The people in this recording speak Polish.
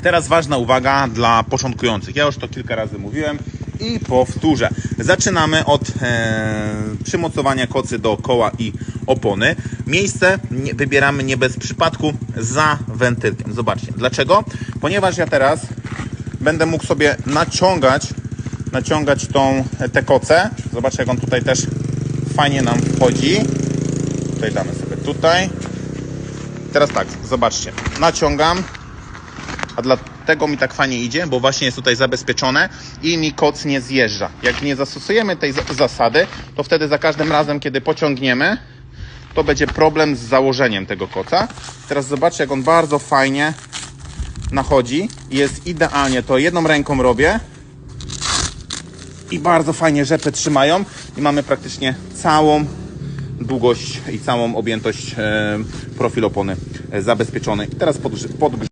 I teraz ważna uwaga dla początkujących. Ja już to kilka razy mówiłem i powtórzę. Zaczynamy od e, przymocowania kocy do koła i opony. Miejsce nie, wybieramy nie bez przypadku za wentylkiem. Zobaczcie. Dlaczego? Ponieważ ja teraz będę mógł sobie naciągać naciągać tą, te koce. Zobaczcie, jak on tutaj też fajnie nam wchodzi. Tutaj damy sobie tutaj. Teraz tak, zobaczcie. Naciągam, a dlatego mi tak fajnie idzie, bo właśnie jest tutaj zabezpieczone i mi koc nie zjeżdża. Jak nie zastosujemy tej za- zasady, to wtedy za każdym razem, kiedy pociągniemy, to będzie problem z założeniem tego koca. Teraz zobaczcie, jak on bardzo fajnie nachodzi. Jest idealnie. To jedną ręką robię i bardzo fajnie rzepy trzymają i mamy praktycznie całą długość i całą objętość e, profil opony e, teraz podgrze- podgrze-